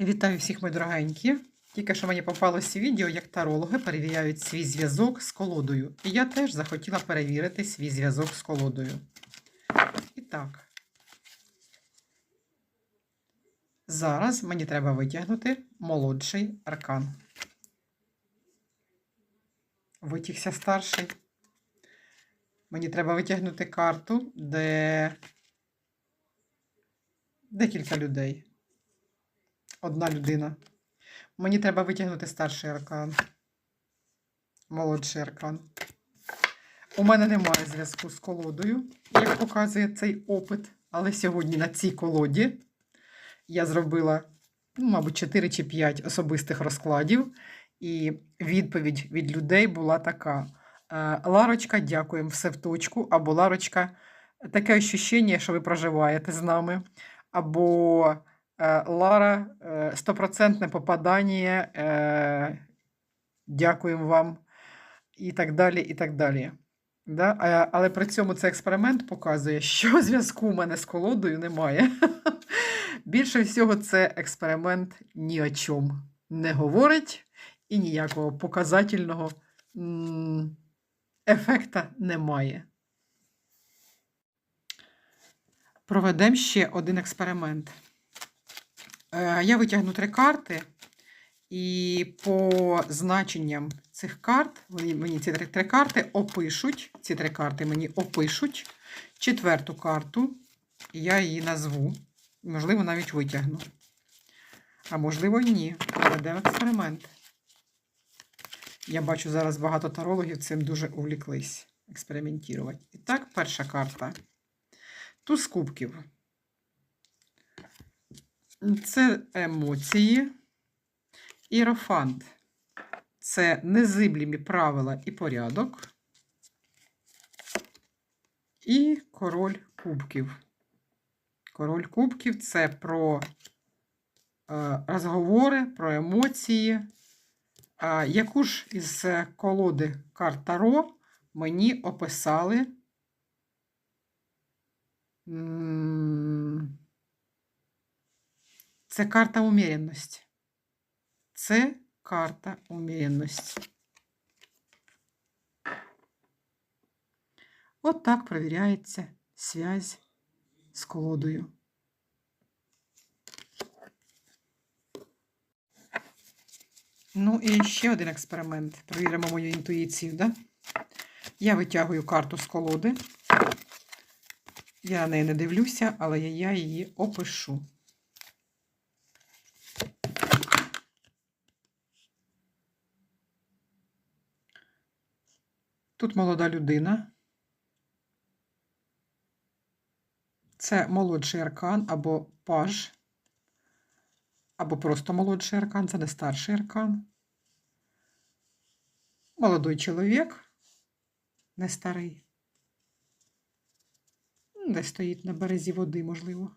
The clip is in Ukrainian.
Вітаю всіх, мої дорогенькі. Тільки що мені попалося відео, як тарологи перевіряють свій зв'язок з колодою. І я теж захотіла перевірити свій зв'язок з колодою. І так. Зараз мені треба витягнути молодший аркан. Витягся старший. Мені треба витягнути карту, де декілька людей. Одна людина. Мені треба витягнути старший аркан. Молодший аркан. У мене немає зв'язку з колодою, як показує цей опит. Але сьогодні на цій колоді я зробила, ну, мабуть, 4 чи 5 особистих розкладів. І відповідь від людей була така: е, Ларочка, дякуємо, все в точку. Або Ларочка, таке ощущення, що ви проживаєте з нами. Або Лара, е, стопроцентне попадання. е, Дякуємо вам. І так далі. і так далі. Да? Е, Але при цьому цей експеримент показує, що зв'язку у мене з колодою немає. Більше всього, це експеримент ні о чому не говорить і ніякого показательного м, ефекта немає. Проведемо ще один експеримент. Е, Я витягну три карти, і по значенням цих карт, мені ці три, три карти опишуть. Ці три карти мені опишуть четверту карту, я її назву. Можливо, навіть витягну. А можливо, ні. Проведемо експеримент. Я бачу, зараз багато тарологів цим дуже увліклись експериментувати. І так, перша карта. Туз кубків. Це емоції. Ірофант це незиблімі правила і порядок. І король кубків. Король кубків це про е, розговори, про емоції. Яку ж із колоди карт Таро мені описали? Це карта уміряності. Це карта уміряності. От так перевіряється связь з колодою. Ну і ще один експеримент. Перевіримо мою інтуїцію, да? Я витягую карту з колоди. Я на неї не дивлюся, але я її опишу. Тут молода людина. Це молодший аркан або паж, або просто молодший аркан, це не старший аркан. Молодой чоловік, не старий. Де стоїть на березі води, можливо.